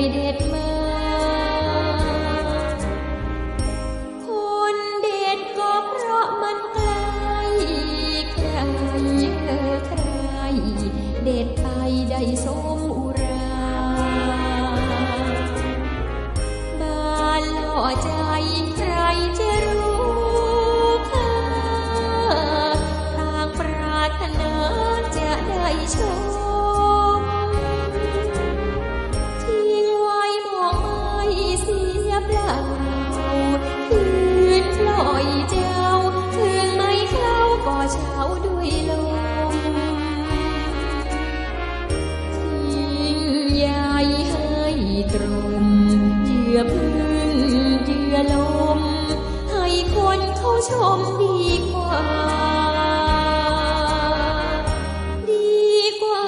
ยเด็ดมาคนเด็ดก็เพราะมันไกลไกลเออใครเด็ดไปได้สมอุราบ้านหล่อใจใครจะรู้ค่าทางปรารถนาจะได้ชม ชมดีกว่า ดีกว่า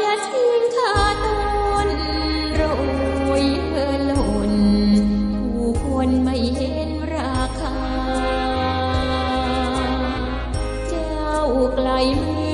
จะทิ้งคาตนโรยเออหล่นผู้คนไม่เห็นราคา เจ้าไกลมื